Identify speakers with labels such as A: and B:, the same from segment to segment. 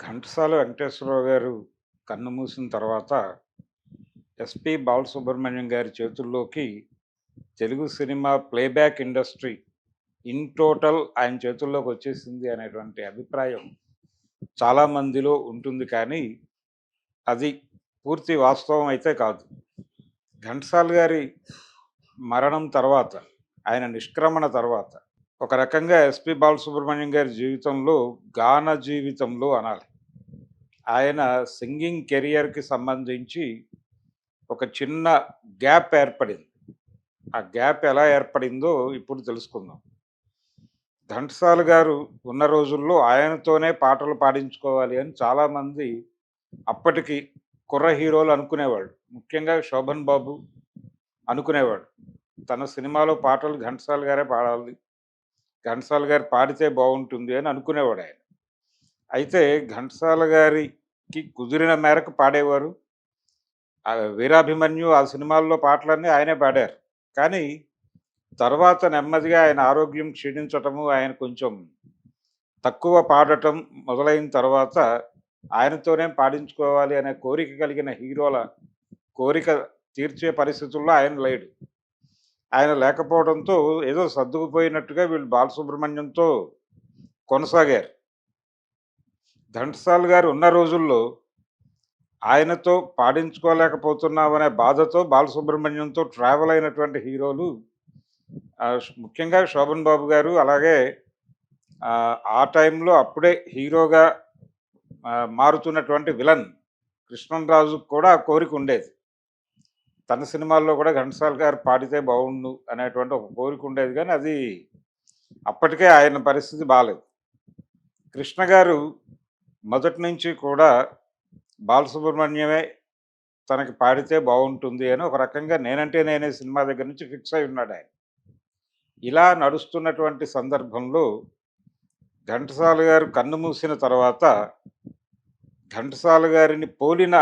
A: ఘంటసాల వెంకటేశ్వరరావు గారు కన్ను మూసిన తర్వాత ఎస్పి బాలసుబ్రహ్మణ్యం గారి చేతుల్లోకి Telugu cinema playback industry in total ఆయన చేతుల్లోకి వచ్చేసింది అనేటువంటి అభిప్రాయం చాలామందిలో ఉంటుంది కానీ అది పూర్తి వాస్తవం అయితే కాదు. ఘంటసాల గారి మరణం తర్వాత ఆయన నిష్క్రమణ తర్వాత ఒక రకంగా ఎస్పి బాలసుబ్రహ్మణ్యం గారి జీవితంలో గాన జీవితంలో అనాలి. ఆయన సింగింగ్ కెరియర్కి సంబంధించి ఒక చిన్న గ్యాప్ ఏర్పడింది. ఆ గ్యాప్ ఎలా ఏర్పడిందో ఇప్పుడు తెలుసుకుందాం. ఘంటసాల గారు ఉన్న రోజుల్లో ఆయనతోనే పాటలు పాడించుకోవాలి అని చాలామంది అప్పటికి కుర్ర హీరోలు అనుకునేవాడు ముఖ్యంగా శోభన్ బాబు అనుకునేవాడు. తన సినిమాలో పాటలు ఘంటసాల గారే పాడాలి ఘంటసాల గారు పాడితే బాగుంటుంది అని అనుకునేవాడు ఆయన. అయితే ఘంటసాల కి కుదిరిన మేరకు పాడేవారు. వీరాభిమన్యు ఆ సినిమాల్లో పాటలన్నీ ఆయనే పాడారు. కానీ తర్వాత నెమ్మదిగా ఆయన ఆరోగ్యం క్షీణించటము ఆయన కొంచెం తక్కువ పాడటం మొదలైన తర్వాత ఆయనతోనే పాడించుకోవాలి అనే కోరిక కలిగిన హీరోల కోరిక తీర్చే పరిస్థితుల్లో ఆయన లేడు. ఆయన లేకపోవడంతో ఏదో సర్దుకుపోయినట్టుగా వీళ్ళు బాలసుబ్రహ్మణ్యంతో కొనసాగారు. ఘంటసాల్ గారు ఉన్న రోజుల్లో ఆయనతో పాడించుకోలేకపోతున్నామనే బాధతో బాలసుబ్రహ్మణ్యంతో ట్రావెల్ అయినటువంటి హీరోలు ముఖ్యంగా శోభన్ బాబు గారు అలాగే ఆ, టైంలో అప్పుడే హీరోగా మారుతున్నటువంటి విలన్ కృష్ణరాజు కూడా ఆ కోరిక ఉండేది. తన సినిమాల్లో కూడా ఘంటసాల్ గారు పాడితే బాగుండు అనేటువంటి ఒక కోరిక ఉండేది కానీ అది అప్పటికే ఆయన పరిస్థితి బాగాలేదు కృష్ణ గారు మొదటి నుంచి కూడా బాలసుబ్రహ్మణ్యమే తనకి పాడితే బాగుంటుంది అని ఒక రకంగా నేనంటే నేనే సినిమా దగ్గర నుంచి ఫిక్స్ అయి ఉన్నాడు ఆయన. ఇలా నడుస్తున్నటువంటి సందర్భంలో ఘంటసాల గారు కన్ను మూసిన తర్వాత ఘంటసాల గారిని పోలిన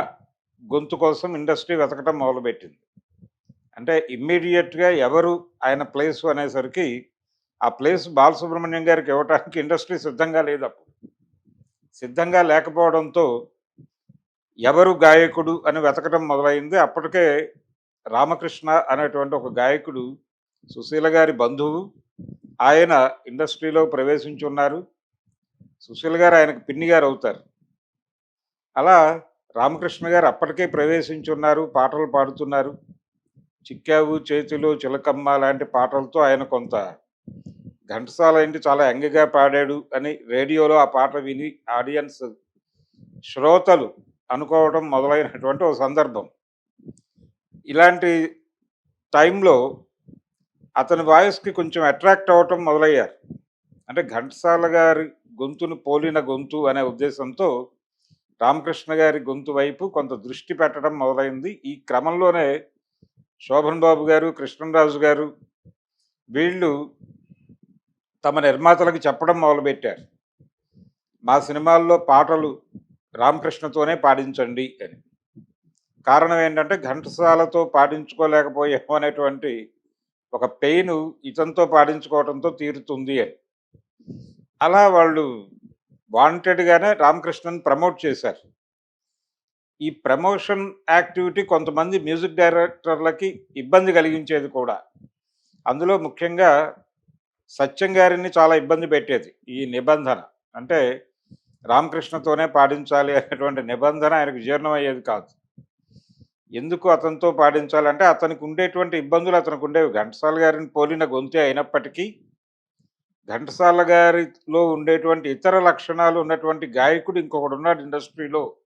A: గొంతు కోసం ఇండస్ట్రీ వెతకటం మొదలుపెట్టింది. అంటే ఇమ్మీడియట్గా ఎవరు ఆయన ప్లేస్ అనేసరికి ఆ ప్లేస్ బాలసుబ్రహ్మణ్యం గారికి ఇవ్వటానికి ఇండస్ట్రీ సిద్ధంగా లేదు అప్పుడు. సిద్ధంగా లేకపోవడంతో ఎవరు గాయకుడు అని వెతకడం మొదలైంది. అప్పటికే రామకృష్ణ అనేటువంటి ఒక గాయకుడు సుశీల గారి బంధువు ఆయన ఇండస్ట్రీలో ప్రవేశించున్నారు. సుశీల గారు ఆయనకు పిన్ని గారు అవుతారు. అలా రామకృష్ణ గారు అప్పటికే ప్రవేశించున్నారు పాటలు పాడుతున్నారు. చిక్కావు చేతిలో చిలకమ్మ లాంటి పాటలతో ఆయన కొంత ఘంటసాల ఏంటి చాలా యంగ్గా పాడాడు అని రేడియోలో ఆ పాట విని ఆడియన్స్ శ్రోతలు అనుకోవడం మొదలైనటువంటి ఒక సందర్భం. ఇలాంటి టైంలో అతని వాయిస్కి కొంచెం అట్రాక్ట్ అవ్వటం మొదలయ్యారు. అంటే ఘంటసాల గారి గొంతును పోలిన గొంతు అనే ఉద్దేశంతో రామకృష్ణ గారి గొంతు వైపు కొంత దృష్టి పెట్టడం మొదలైంది. ఈ క్రమంలోనే శోభన్ బాబు గారు కృష్ణరాజు గారు వీళ్ళు తమ నిర్మాతలకు చెప్పడం మొదలుపెట్టారు. మా సినిమాల్లో పాటలు రామకృష్ణతోనే పాడించండి అని. కారణం ఏంటంటే ఘంటసాలతో పాడించుకోలేకపోయాము అనేటువంటి ఒక పెయిన్ ఇతనితో పాడించుకోవడంతో తీరుతుంది అని. అలా వాళ్ళు వాంటెడ్గానే రామకృష్ణన్ ప్రమోట్ చేశారు. ఈ ప్రమోషన్ యాక్టివిటీ కొంతమంది మ్యూజిక్ డైరెక్టర్లకి ఇబ్బంది కలిగించేది కూడా. అందులో ముఖ్యంగా సత్యం గారిని చాలా ఇబ్బంది పెట్టేది ఈ నిబంధన. అంటే రామకృష్ణతోనే పాడించాలి అనేటువంటి నిబంధన ఆయనకు జీర్ణమయ్యేది కాదు. ఎందుకు అతనితో పాడించాలంటే అతనికి ఉండేటువంటి ఇబ్బందులు అతనికి ఉండేవి. ఘంటసాల గారిని పోలిన గొంతే అయినప్పటికీ ఘంటసాల గారిలో ఉండేటువంటి ఇతర లక్షణాలు ఉన్నటువంటి గాయకుడు ఇంకొకడు ఉన్నాడు ఇండస్ట్రీలో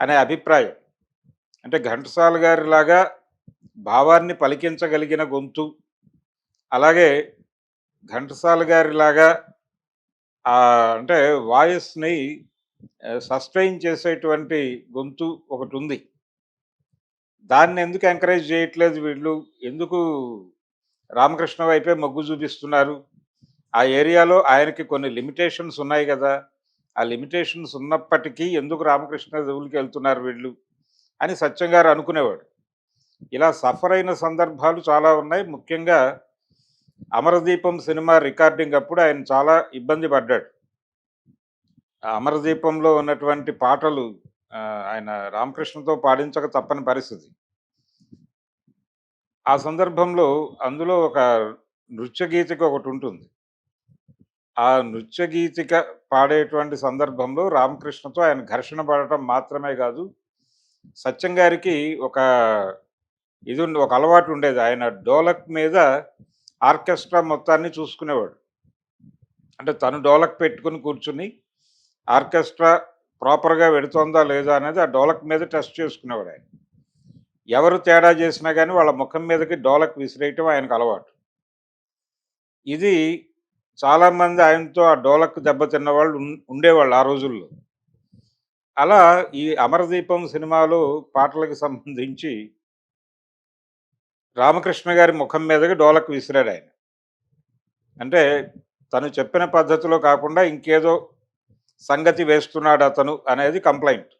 A: అనే అభిప్రాయం. అంటే ఘంటసాల గారిలాగా భావాన్ని పలికించగలిగిన గొంతు. అలాగే ఘంటసాల గారిలాగా అంటే వాయిస్ని సస్టైన్ చేసేటువంటి గొంతు ఒకటి ఉంది దాన్ని ఎందుకు ఎంకరేజ్ చేయట్లేదు వీళ్ళు? ఎందుకు రామకృష్ణ వైపే మొగ్గు చూపిస్తున్నారు? ఆ ఏరియాలో ఆయనకి కొన్ని లిమిటేషన్స్ ఉన్నాయి కదా. ఆ లిమిటేషన్స్ ఉన్నప్పటికీ ఎందుకు రామకృష్ణ దేవులకి వెళ్తున్నారు వీళ్ళు? అని సత్యం గారు అనుకునేవాడు. ఇలా సఫర్ అయిన సందర్భాలు చాలా ఉన్నాయి. ముఖ్యంగా అమరదీపం సినిమా రికార్డింగ్ అప్పుడు ఆయన చాలా ఇబ్బంది పడ్డాడు. అమరదీపంలో ఉన్నటువంటి పాటలు ఆయన రామకృష్ణతో పాడించక తప్పని పరిస్థితి. ఆ సందర్భంలో అందులో ఒక నృత్య గీతిక ఒకటి ఉంటుంది. ఆ నృత్య గీతిక పాడేటువంటి సందర్భంలో రామకృష్ణతో ఆయన ఘర్షణ పడటం మాత్రమే కాదు సత్యం గారికి ఒక ఇది ఒక అలవాటు ఉండేది. ఆయన డోలక్ మీద ఆర్కెస్ట్రా మొత్తాన్ని చూసుకునేవాడు. అంటే తను డోలక్ పెట్టుకుని కూర్చుని ఆర్కెస్ట్రా ప్రాపర్గా వెడుతోందా లేదా అనేది ఆ డోలక్ మీద టెస్ట్ చేసుకునేవాడు ఆయన. ఎవరు తేడా చేసినా కానీ వాళ్ళ ముఖం మీదకి డోలక్ విసిరేయటం ఆయనకు అలవాటు. ఇది చాలామంది ఆయనతో ఆ డోలక్ దెబ్బతిన్న వాళ్ళు ఉండేవాళ్ళు ఆ రోజుల్లో. అలా ఈ అమరదీపం సినిమాలో పాటలకు సంబంధించి రామకృష్ణ గారి ముఖం మీదకి డోలక్ విసిరాడు ఆయన. అంటే తను చెప్పిన పద్ధతిలో కాకుండా ఇంకేదో సంగతి వేస్తున్నాడు అతను అనేది కంప్లైంట్.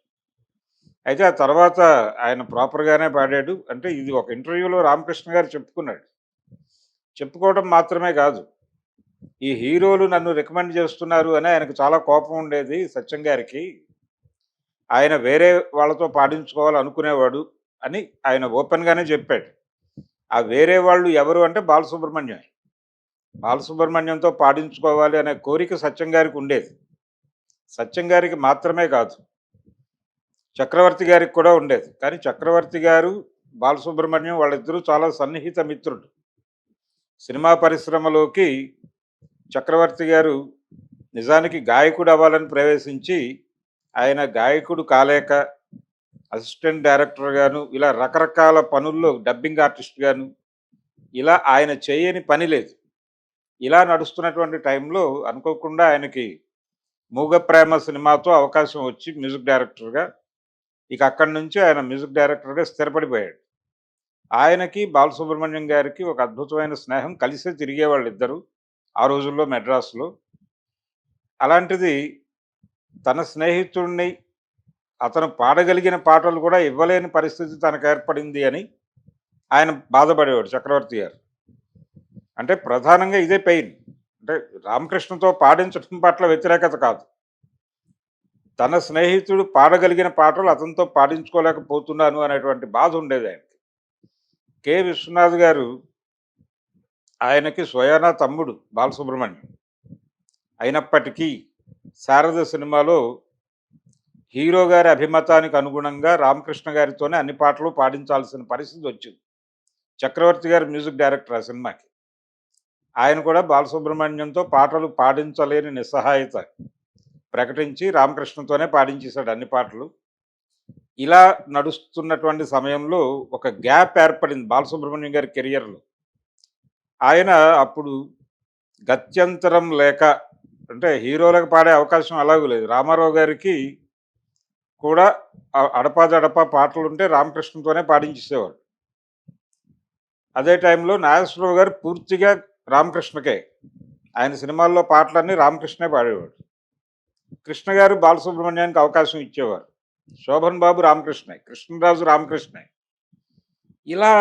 A: అయితే ఆ తర్వాత ఆయన ప్రాపర్గానే పాడాడు. అంటే ఇది ఒక ఇంటర్వ్యూలో రామకృష్ణ గారు చెప్పుకున్నాడు. చెప్పుకోవడం మాత్రమే కాదు. ఈ హీరోలు నన్ను రికమెండ్ చేస్తున్నారు అని ఆయనకు చాలా కోపం ఉండేది సత్యం గారికి. ఆయన వేరే వాళ్ళతో పాడించుకోవాలి అనుకునేవాడు అని ఆయన ఓపెన్గానే చెప్పాడు. ఆ వేరే వాళ్ళు ఎవరు అంటే బాలసుబ్రహ్మణ్యం బాలసుబ్రహ్మణ్యంతో పాడించుకోవాలి అనే కోరిక సత్యం గారికి ఉండేది. సత్యం గారికి మాత్రమే కాదు. చక్రవర్తి గారికి కూడా ఉండేది. కానీ చక్రవర్తి గారు బాలసుబ్రహ్మణ్యం వాళ్ళిద్దరూ చాలా సన్నిహిత మిత్రుడు సినిమా పరిశ్రమలోకి చక్రవర్తి గారు నిజానికి గాయకుడు అవ్వాలని ప్రవేశించి ఆయన గాయకుడు కాలేక అసిస్టెంట్ డైరెక్టర్ గాను ఇలా రకరకాల పనుల్లో డబ్బింగ్ ఆర్టిస్ట్ గాను ఇలా ఆయన చేయని పని లేదు. ఇలా నడుస్తున్నటువంటి టైంలో అనుకోకుండా ఆయనకి మూగ ప్రేమ సినిమాతో అవకాశం వచ్చి మ్యూజిక్ డైరెక్టర్గా ఇక అక్కడి నుంచి ఆయన మ్యూజిక్ డైరెక్టర్గా స్థిరపడిపోయాడు. ఆయనకి బాలసుబ్రహ్మణ్యం గారికి ఒక అద్భుతమైన స్నేహం కలిసే తిరిగేవాళ్ళు ఇద్దరు ఆ రోజుల్లో మెడ్రాస్లో. అలాంటిది తన స్నేహితుడిని అతను పాడగలిగిన పాటలు కూడా ఇవ్వలేని పరిస్థితి తనకు ఏర్పడింది అని ఆయన బాధపడేవాడు చక్రవర్తి గారు. అంటే ప్రధానంగా ఇదే పెయిన్. అంటే రామకృష్ణతో పాడించడం పట్ల వ్యతిరేకత కాదు. తన స్నేహితుడు పాడగలిగిన పాటలు అతనితో పాడించుకోలేకపోతున్నాను అనేటువంటి బాధ ఉండేది ఆయనకి. కె. విశ్వనాథ్ గారు ఆయనకి స్వయానా తమ్ముడు బాలసుబ్రహ్మణ్యం. అయినప్పటికీ శారద సినిమాలో హీరో గారి అభిమతానికి అనుగుణంగా రామకృష్ణ గారితోనే అన్ని పాటలు పాడించాల్సిన పరిస్థితి వచ్చింది. చక్రవర్తి గారు మ్యూజిక్ డైరెక్టర్ ఆ సినిమాకి. ఆయన కూడా బాలసుబ్రహ్మణ్యంతో పాటలు పాడించలేని నిస్సహాయత ప్రకటించి రామకృష్ణతోనే పాడించేశాడు అన్ని పాటలు. ఇలా నడుస్తున్నటువంటి సమయంలో ఒక గ్యాప్ ఏర్పడింది బాలసుబ్రహ్మణ్యం గారి కెరియర్లో. ఆయన అప్పుడు గత్యంతరం లేక అంటే హీరోలకు పాడే అవకాశం అలాగూ లేదు. రామారావు గారికి కూడా అడపాదడపా పాటలు ఉంటే రామకృష్ణతోనే పాడించేసేవాడు అదే టైంలో నాగేశ్వరరావు గారు పూర్తిగా రామకృష్ణకే. ఆయన సినిమాల్లో పాటలన్నీ రామకృష్ణే పాడేవాడు. కృష్ణ గారు బాలసుబ్రహ్మణ్యానికి అవకాశం ఇచ్చేవారు. శోభన్ బాబు రామకృష్ణే కృష్ణరాజు రామకృష్ణే. ఇలా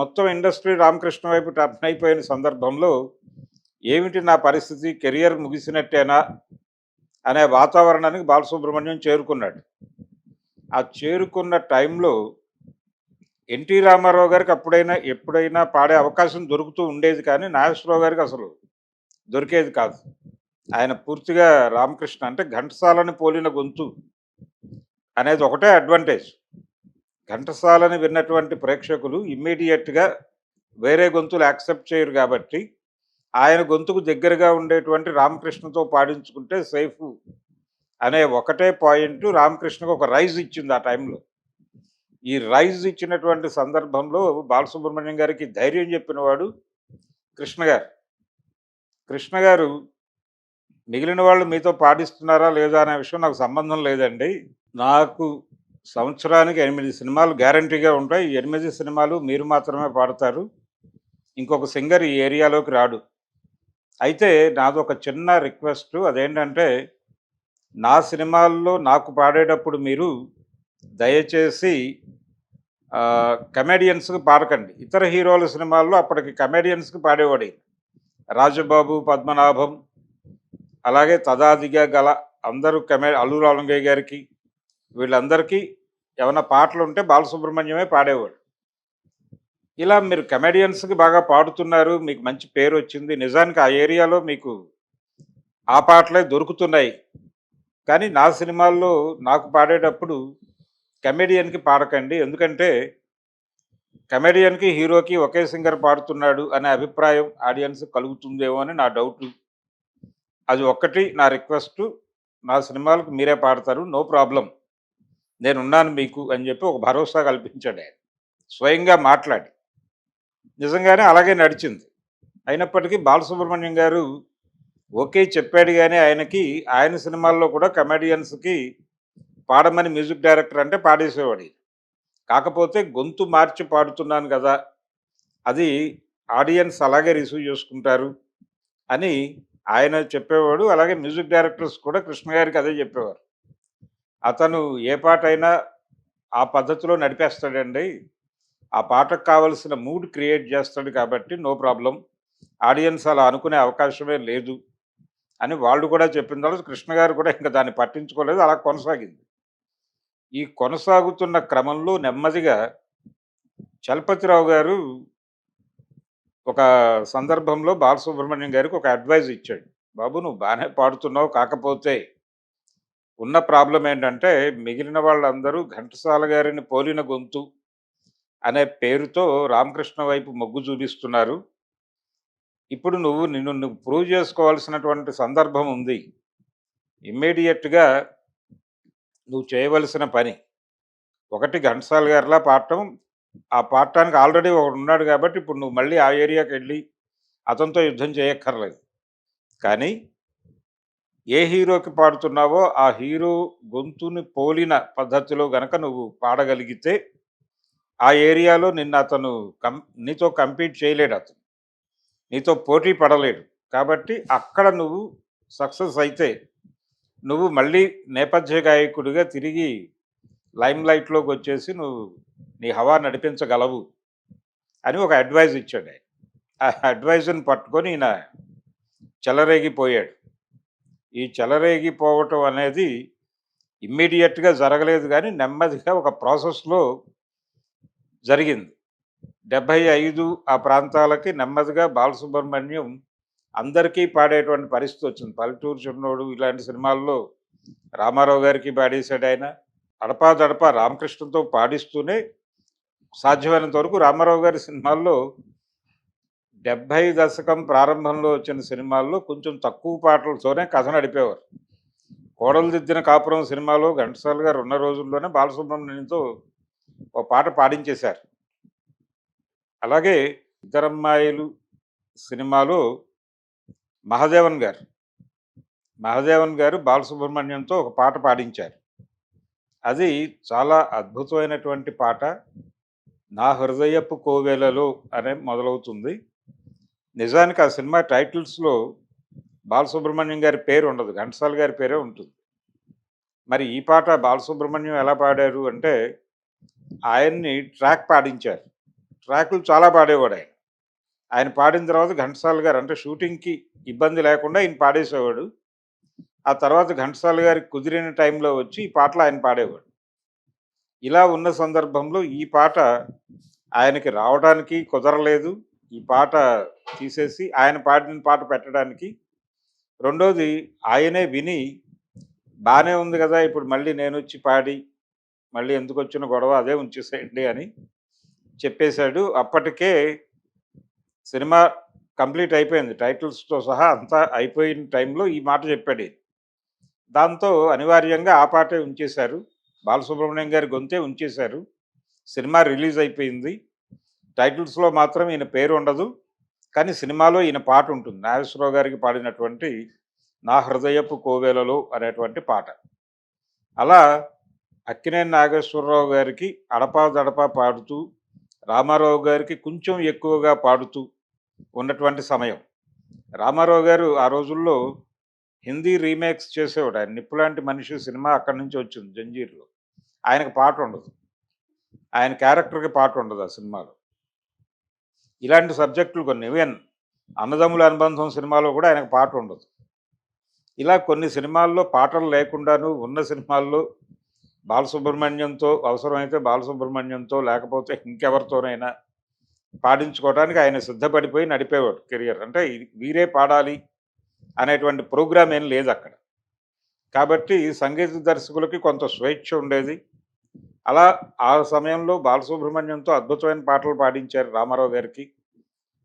A: మొత్తం ఇండస్ట్రీ రామకృష్ణ వైపు టర్న్ అయిపోయిన సందర్భంలో ఏమిటి నా పరిస్థితి కెరియర్ ముగిసినట్టేనా అనే వాతావరణానికి బాలసుబ్రహ్మణ్యం చేరుకున్నాడు. ఆ చేరుకున్న టైంలో ఎన్టీ రామారావు గారికి అప్పుడైనా ఎప్పుడైనా పాడే అవకాశం దొరుకుతూ ఉండేది కానీ నాగేశ్వరరావు గారికి అసలు దొరికేది కాదు. ఆయన పూర్తిగా రామకృష్ణ అంటే ఘంటసాలని పోలిన గొంతు అనేది ఒకటే అడ్వాంటేజ్. ఘంటసాలని విన్నటువంటి ప్రేక్షకులు ఇమ్మీడియట్గా వేరే గొంతులు యాక్సెప్ట్ చేయరు కాబట్టి ఆయన గొంతుకు దగ్గరగా ఉండేటువంటి రామకృష్ణతో పాడించుకుంటే సేఫ్ అనే ఒకటే పాయింట్ రామకృష్ణకు ఒక రైజ్ ఇచ్చింది ఆ టైంలో. ఈ రైజ్ ఇచ్చినటువంటి సందర్భంలో బాలసుబ్రహ్మణ్యం గారికి ధైర్యం చెప్పినవాడు కృష్ణ గారు. కృష్ణ గారు మిగిలిన వాళ్ళు మీతో పాటిస్తున్నారా లేదా అనే విషయం నాకు సంబంధం లేదండి. నాకు సంవత్సరానికి ఎనిమిది సినిమాలు గ్యారంటీగా ఉంటాయి. ఎనిమిది సినిమాలు మీరు మాత్రమే పాడతారు. ఇంకొక సింగర్ ఈ ఏరియాలోకి రాడు. అయితే నాది ఒక చిన్న రిక్వెస్ట్ అదేంటంటే నా సినిమాల్లో నాకు పాడేటప్పుడు మీరు దయచేసి కమెడియన్స్కి పాడకండి. ఇతర హీరోల సినిమాల్లో అప్పటికి కమెడియన్స్కి పాడేవాడు రాజబాబు పద్మనాభం అలాగే తదాదిగా గల అందరూ కమె అల్లు రామలింగయ్య గారికి వీళ్ళందరికీ ఏమైనా పాటలు ఉంటే బాలసుబ్రహ్మణ్యమే పాడేవాడు. ఇలా మీరు కమెడియన్స్కి బాగా పాడుతున్నారు మీకు మంచి పేరు వచ్చింది నిజానికి ఆ ఏరియాలో మీకు ఆ పాటలే దొరుకుతున్నాయి. కానీ నా సినిమాల్లో నాకు పాడేటప్పుడు కమెడియన్కి పాడకండి. ఎందుకంటే కమెడియన్కి హీరోకి ఒకే సింగర్ పాడుతున్నాడు అనే అభిప్రాయం ఆడియన్స్ కలుగుతుందేమో అని నా డౌట్. అది ఒక్కటి నా రిక్వెస్ట్. నా సినిమాలకు మీరే పాడతారు. No problem. నేనున్నాను మీకు అని చెప్పి ఒక భరోసా కల్పించాడు ఆయన. స్వయంగా మాట్లాడి. నిజంగానే అలాగే నడిచింది. అయినప్పటికీ బాలసుబ్రహ్మణ్యం గారు ఓకే చెప్పాడు కానీ ఆయనకి ఆయన సినిమాల్లో కూడా కమెడియన్స్కి పాడమని మ్యూజిక్ డైరెక్టర్ అంటే పాడేసేవాడు. కాకపోతే గొంతు మార్చి పాడుతున్నాను కదా అది ఆడియన్స్ అలాగే రిసీవ్ చేసుకుంటారు అని ఆయన చెప్పేవాడు. అలాగే మ్యూజిక్ డైరెక్టర్స్ కూడా కృష్ణ గారికి అదే చెప్పేవారు. అతను ఏ పాట అయినా ఆ పద్ధతిలో నడిపేస్తాడండి. ఆ పాటకు కావలసిన మూడ్ క్రియేట్ చేస్తాడు కాబట్టి నో ప్రాబ్లం. ఆడియన్స్ అలా అనుకునే అవకాశమే లేదు. అని వాళ్ళు కూడా చెప్పిన తర్వాత కృష్ణ గారు కూడా ఇంకా దాన్ని పట్టించుకోలేదు అలా కొనసాగింది. ఈ కొనసాగుతున్న క్రమంలో నెమ్మదిగా చలపతిరావు గారు ఒక సందర్భంలో బాలసుబ్రహ్మణ్యం గారికి ఒక అడ్వైజ్ ఇచ్చాడు. బాబు నువ్వు బాగానే పాడుతున్నావు కాకపోతే ఉన్న ప్రాబ్లం ఏంటంటే మిగిలిన వాళ్ళందరూ ఘంటసాల గారిని పోలిన గొంతు అనే పేరుతో రామకృష్ణ వైపు మొగ్గు చూపిస్తున్నారు. ఇప్పుడు నువ్వు నిన్ను నువ్వు ప్రూవ్ చేసుకోవాల్సినటువంటి సందర్భం ఉంది. ఇమ్మీడియట్గా నువ్వు చేయవలసిన పని. ఒకటి ఘంటసాల గారిలా పాడటం. ఆ పాడటానికి ఆల్రెడీ ఒకడు ఉన్నాడు కాబట్టి ఇప్పుడు నువ్వు మళ్ళీ ఆ ఏరియాకి వెళ్ళి అతనితో యుద్ధం చేయక్కర్లేదు. కానీ ఏ హీరోకి పాడుతున్నావో ఆ హీరో గొంతుని పోలిన పద్ధతిలో గనక నువ్వు పాడగలిగితే ఆ ఏరియాలో నిన్ను అతను కం నీతో కంపీట్ చేయలేడు అతను. నీతో పోటీ పడలేడు కాబట్టి అక్కడ నువ్వు సక్సెస్ అయితే నువ్వు మళ్ళీ నేపథ్య గాయకుడిగా తిరిగి లైమ్ లైట్లోకి వచ్చేసి నువ్వు నీ హవా నడిపించగలవు అని ఒక అడ్వైజ్ ఇచ్చాడు ఆయన. ఆ అడ్వైజ్ని పట్టుకొని ఈయన చెలరేగిపోయాడు. ఈ చెలరేగిపోవటం అనేది ఇమ్మీడియట్గా జరగలేదు కానీ నెమ్మదిగా ఒక ప్రాసెస్లో జరిగింది. డెబ్భై ఐదు ఆ ప్రాంతాలకి నెమ్మదిగా బాలసుబ్రహ్మణ్యం అందరికీ పాడేటువంటి పరిస్థితి వచ్చింది. పల్లెటూరు చిన్నోడు ఇలాంటి సినిమాల్లో రామారావు గారికి పాడేశాడు ఆయన. అడపా దడపా రామకృష్ణతో పాడిస్తూనే సాధ్యమైనంత వరకు రామారావు గారి సినిమాల్లో డెబ్భై దశకం ప్రారంభంలో వచ్చిన సినిమాల్లో కొంచెం తక్కువ పాటలతోనే కథ నడిపేవారు. కోడలు దిద్దిన కాపురం సినిమాలో ఘంటసాల గారు ఉన్న రోజుల్లోనే బాలసుబ్రహ్మణ్యంతో ఒక పాట పాడించేశారు. అలాగే ఇద్దరమ్మాయిలు సినిమాలో మహాదేవన్ గారు. మహాదేవన్ గారు బాలసుబ్రహ్మణ్యంతో ఒక పాట పాడించారు. అది చాలా అద్భుతమైనటువంటి పాట. నా హృదయపు కోవెలలో అనే మొదలవుతుంది. నిజానికి ఆ సినిమా టైటిల్స్లో బాలసుబ్రహ్మణ్యం గారి పేరు ఉండదు. ఘంటసాల గారి పేరే ఉంటుంది. మరి ఈ పాట బాలసుబ్రహ్మణ్యం ఎలా పాడారు అంటే ఆయన్ని ట్రాక్ పాడించారు. ట్రాకులు చాలా పాడేవాడు ఆయన. ఆయన పాడిన తర్వాత ఘంటసాల గారు అంటే షూటింగ్కి ఇబ్బంది లేకుండా ఆయన పాడేసేవాడు. ఆ తర్వాత ఘంటసాల గారికి కుదిరిన టైంలో వచ్చి ఈ పాటలు ఆయన పాడేవాడు. ఇలా ఉన్న సందర్భంలో ఈ పాట ఆయనకి రావడానికి కుదరలేదు. ఈ పాట తీసేసి ఆయన పాడిన పాట పెట్టడానికి. రెండోది ఆయనే విని బాగానే ఉంది కదా ఇప్పుడు మళ్ళీ నేను వచ్చి పాడి మళ్ళీ ఎందుకు వచ్చిన గొడవ అదే ఉంచేసేయండి అని చెప్పేశాడు. అప్పటికే సినిమా కంప్లీట్ అయిపోయింది. టైటిల్స్తో సహా అంతా అయిపోయిన టైంలో ఈ మాట చెప్పాడు. దాంతో అనివార్యంగా ఆ పాటే ఉంచేశారు. బాలసుబ్రహ్మణ్యం గారి గొంతే ఉంచేశారు. సినిమా రిలీజ్ అయిపోయింది. టైటిల్స్లో మాత్రం ఈయన పేరు ఉండదు. కానీ సినిమాలో ఈయన పాట ఉంటుంది. నాగేశ్వరరావు గారికి పాడినటువంటి నా హృదయపు కోవెలలో అనేటువంటి పాట. అలా అక్కినేని నాగేశ్వరరావు గారికి అడపా దడపా పాడుతూ రామారావు గారికి కొంచెం ఎక్కువగా పాడుతూ ఉన్నటువంటి సమయం. రామారావు గారు ఆ రోజుల్లో హిందీ రీమేక్స్ చేసేవాడు. ఆయన నిప్పులాంటి మనిషి సినిమా అక్కడి నుంచి వచ్చింది జంజీర్లో. ఆయనకు పాట ఉండదు. ఆయన క్యారెక్టర్కి పాట ఉండదు ఆ సినిమాలో. ఇలాంటి సబ్జెక్టులు కొన్ని. ఈవెన్ అన్నదమ్ముల అనుబంధం సినిమాలో కూడా ఆయనకు పాట ఉండదు. ఇలా కొన్ని సినిమాల్లో పాటలు లేకుండాను ఉన్న సినిమాల్లో బాలసుబ్రహ్మణ్యంతో అవసరమైతే బాలసుబ్రహ్మణ్యంతో లేకపోతే ఇంకెవరితోనైనా పాడించుకోవడానికి ఆయన సిద్ధపడిపోయి నడిపేవాడు కెరియర్. అంటే వీరే పాడాలి అనేటువంటి ప్రోగ్రామ్ ఏం లేదు అక్కడ. కాబట్టి సంగీత దర్శకులకి కొంత స్వేచ్ఛ ఉండేది. అలా ఆ సమయంలో బాలసుబ్రహ్మణ్యంతో అద్భుతమైన పాటలు పాడించారు రామారావు గారికి.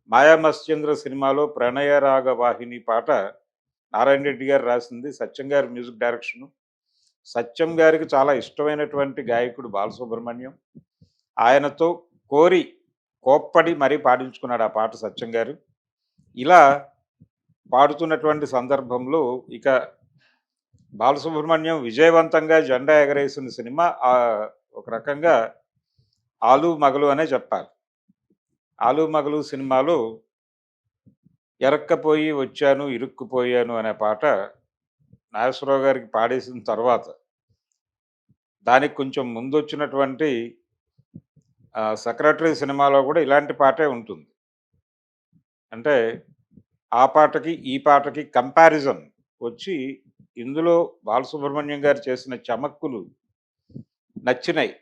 A: మాయా సినిమాలో ప్రణయరాగ వాహిని పాట నారాయణ రెడ్డి గారు రాసింది. సత్యం గారి మ్యూజిక్ డైరెక్షను. సత్యం గారికి చాలా ఇష్టమైనటువంటి గాయకుడు బాలసుబ్రహ్మణ్యం. ఆయనతో కోరి కోప్పడి మరీ పాడించుకున్నాడు ఆ పాట సత్యం గారు. ఇలా పాడుతున్నటువంటి సందర్భంలో ఇక బాలసుబ్రహ్మణ్యం విజయవంతంగా జెండా ఎగరేసిన సినిమా ఒక రకంగా ఆలు మగలు అనే చెప్పాలి. ఆలు మగలు సినిమాలో ఎరక్కపోయి వచ్చాను ఇరుక్కుపోయాను అనే పాట నాగేశ్వరరావు గారికి పాడేసిన తర్వాత దానికి కొంచెం ముందు వచ్చినటువంటి సెక్రటరీ సినిమాలో కూడా ఇలాంటి పాటే ఉంటుంది. అంటే ఆ పాటకి ఈ పాటకి కంపారిజన్ వచ్చి ఇందులో బాలసుబ్రహ్మణ్యం గారు చేసిన చమక్కులు నచ్చినాయి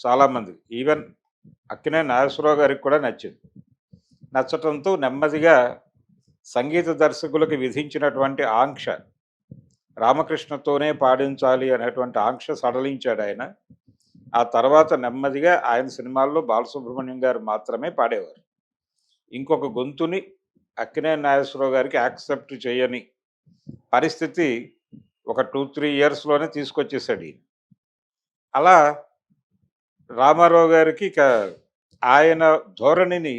A: చాలామంది. ఈవెన్ అక్కినే నాగేశ్వరరావు గారికి కూడా నచ్చింది. నచ్చటంతో నెమ్మదిగా సంగీత దర్శకులకు విధించినటువంటి ఆంక్ష రామకృష్ణతోనే పాడించాలి అనేటువంటి ఆంక్ష సడలించాడు ఆయన. ఆ తర్వాత నెమ్మదిగా ఆయన సినిమాల్లో బాలసుబ్రహ్మణ్యం గారు మాత్రమే పాడేవారు. ఇంకొక గొంతుని అక్కినే నాగేశ్వరరావు గారికి యాక్సెప్ట్ చేయని పరిస్థితి ఒక టూ త్రీ ఇయర్స్లోనే తీసుకొచ్చేసాడు ఈయన. అలా రామారావు గారికి ఇక ఆయన ధోరణిని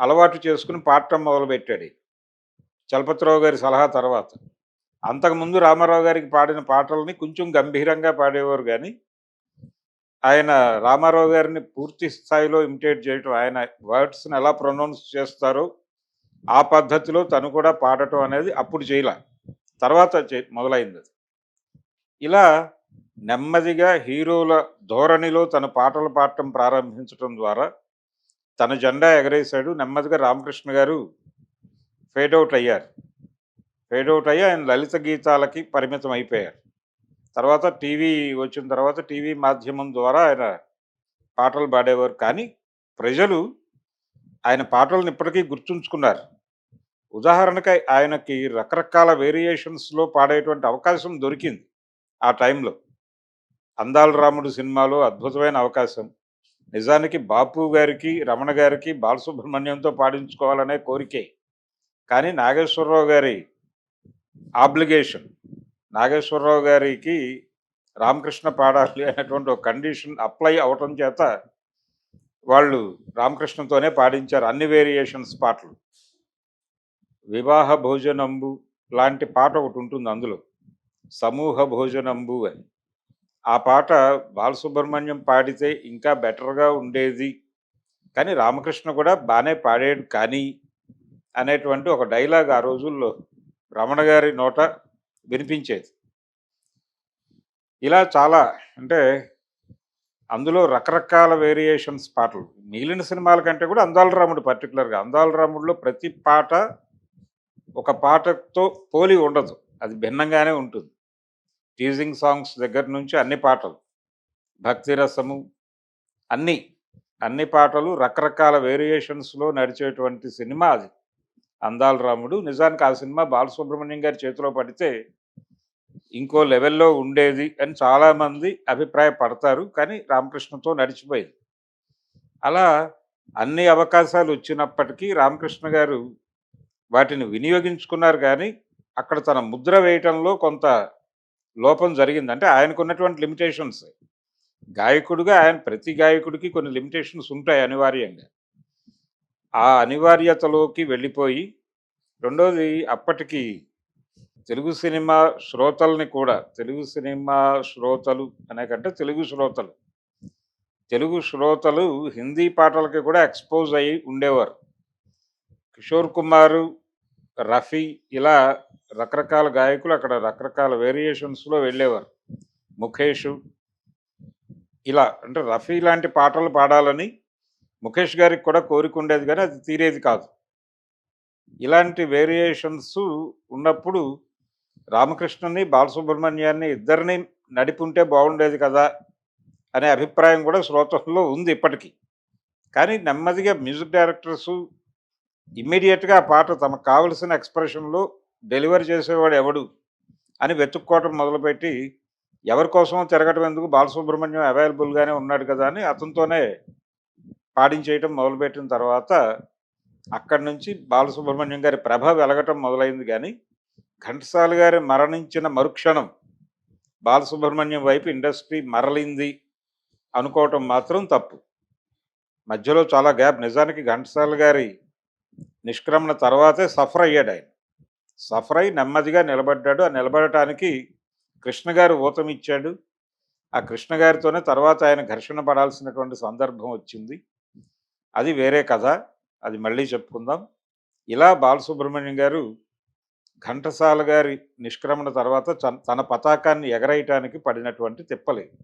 A: అలవాటు చేసుకుని పాడటం మొదలుపెట్టాడు చలపతిరావు గారి సలహా తర్వాత. అంతకుముందు రామారావు గారికి పాడిన పాటలని కొంచెం గంభీరంగా పాడేవారు కానీ ఆయన రామారావు గారిని పూర్తి స్థాయిలో ఇమిటేట్ చేయటం ఆయన వర్డ్స్ని ఎలా ప్రొనౌన్స్ చేస్తారో ఆ పద్ధతిలో తను కూడా పాడటం అనేది అప్పుడు చేయలే. తర్వాత మొదలైంది ఇలా నెమ్మదిగా హీరోల ధోరణిలో తన పాటలు పాడటం ప్రారంభించడం ద్వారా తన జెండా ఎగరేశాడు. నెమ్మదిగా రామకృష్ణ గారు ఫేడ్ అవుట్ అయ్యారు. ఫేడ్ అవుట్ అయ్యి ఆయన లలిత గీతాలకి పరిమితం అయిపోయారు. తర్వాత టీవీ వచ్చిన తర్వాత టీవీ మాధ్యమం ద్వారా ఆయన పాటలు పాడేవారు. కానీ ప్రజలు ఆయన పాటలను ఇప్పటికీ గుర్తుంచుకున్నారు. ఉదాహరణకి ఆయనకి రకరకాల వేరియేషన్స్లో పాడేటువంటి అవకాశం దొరికింది ఆ టైంలో. అందాల రాముడు సినిమాలో అద్భుతమైన అవకాశం. నిజానికి బాపు గారికి రమణ గారికి బాలసుబ్రహ్మణ్యంతో పాడించుకోవాలనే కోరికే. కానీ నాగేశ్వరరావు గారి ఆబ్లిగేషన్. నాగేశ్వరరావు గారికి రామకృష్ణ పాడాలి అనేటువంటి ఒక కండిషన్ అప్లై అవటం చేత వాళ్ళు రామకృష్ణతోనే పాడించారు అన్ని వేరియేషన్స్ పాటలు. వివాహ భోజనంబు లాంటి పాట ఒకటి ఉంటుంది అందులో. సమూహ భోజనంబు అని. ఆ పాట బాలసుబ్రహ్మణ్యం పాడితే ఇంకా బెటర్గా ఉండేది. కానీ రామకృష్ణ కూడా బాగానే పాడాడు కానీ అనేటువంటి ఒక డైలాగ్ ఆ రోజుల్లో రమణ గారి నోట వినిపించేది. ఇలా చాలా అంటే అందులో రకరకాల వేరియేషన్స్ పాటలు. మిగిలిన సినిమాల కంటే కూడా అందాల రాముడు పర్టికులర్గా అందాల రాముడిలో ప్రతి పాట ఒక పాటతో పోలి ఉండదు. అది భిన్నంగానే ఉంటుంది. టీజింగ్ సాంగ్స్ దగ్గర నుంచి అన్ని పాటలు భక్తి రసము అన్ని అన్ని పాటలు రకరకాల వేరియేషన్స్లో నడిచేటువంటి సినిమా అది. అందాల రాముడు. నిజానికి ఆ సినిమా బాలసుబ్రహ్మణ్యం గారి చేతిలో పడితే ఇంకో లెవెల్లో ఉండేది అని చాలామంది అభిప్రాయపడతారు. కానీ రామకృష్ణతో నడిచిపోయింది. అలా అన్ని అవకాశాలు వచ్చినప్పటికీ రామకృష్ణ గారు వాటిని వినియోగించుకున్నారు కానీ అక్కడ తన ముద్ర వేయటంలో కొంత లోపం జరిగింది. అంటే ఆయనకు ఉన్నటువంటి లిమిటేషన్స్. గాయకుడిగా ఆయన ప్రతి గాయకుడికి కొన్ని లిమిటేషన్స్ ఉంటాయి అనివార్యంగా. ఆ అనివార్యతలోకి వెళ్ళిపోయి రెండోది అప్పటికి తెలుగు సినిమా శ్రోతల్ని కూడా తెలుగు సినిమా శ్రోతలు అనే కంటే తెలుగు శ్రోతలు. తెలుగు శ్రోతలు హిందీ పాటలకి కూడా ఎక్స్పోజ్ అయ్యి ఉండేవారు. కిషోర్ కుమారు రఫీ ఇలా రకరకాల గాయకులు అక్కడ రకరకాల వేరియేషన్స్లో వెళ్ళేవారు. ముఖేష్ ఇలా అంటే రఫీ లాంటి పాటలు పాడాలని ముఖేష్ గారికి కూడా కోరిక ఉండేది కానీ అది తీరేది కాదు. ఇలాంటి వేరియేషన్స్ ఉన్నప్పుడు రామకృష్ణని బాలసుబ్రహ్మణ్యాన్ని ఇద్దరిని నడిపుంటే బాగుండేది కదా అనే అభిప్రాయం కూడా శ్రోతల్లో ఉంది ఇప్పటికీ. కానీ నెమ్మదిగా మ్యూజిక్ డైరెక్టర్సు ఇమ్మీడియట్గా ఆ పాట తమకు కావలసిన ఎక్స్ప్రెషన్లో డెలివరీ చేసేవాడు ఎవడు అని వెతుక్కోవటం మొదలుపెట్టి ఎవరి కోసమో తిరగటం ఎందుకు? బాలసుబ్రహ్మణ్యం అవైలబుల్గానే ఉన్నాడు కదా అని అతనితోనే పాడించేయటం మొదలుపెట్టిన తర్వాత అక్కడి నుంచి బాలసుబ్రహ్మణ్యం గారి ప్రభ వెలగటం మొదలైంది కానీ ఘంటసాల గారి మరణించిన మరుక్షణం బాలసుబ్రహ్మణ్యం వైపు ఇండస్ట్రీ మరలింది అనుకోవటం మాత్రం తప్పు. మధ్యలో చాలా గ్యాప్. నిజానికి ఘంటసాల గారి నిష్క్రమణ తర్వాతే సఫర్ అయ్యాడు ఆయన. సఫర్ అయి నెమ్మదిగా నిలబడ్డాడు. ఆ నిలబడటానికి కృష్ణ గారు ఊతం ఇచ్చాడు ఆ కృష్ణ గారితోనే తర్వాత ఆయన ఘర్షణ పడాల్సినటువంటి సందర్భం వచ్చింది. అది వేరే కథ. అది మళ్ళీ చెప్పుకుందాం. ఇలా బాలసుబ్రహ్మణ్యం గారు ఘంటసాల గారి నిష్క్రమణ తర్వాత తన పతాకాన్ని ఎగరేయటానికి పడినటువంటి తిప్పలేదు.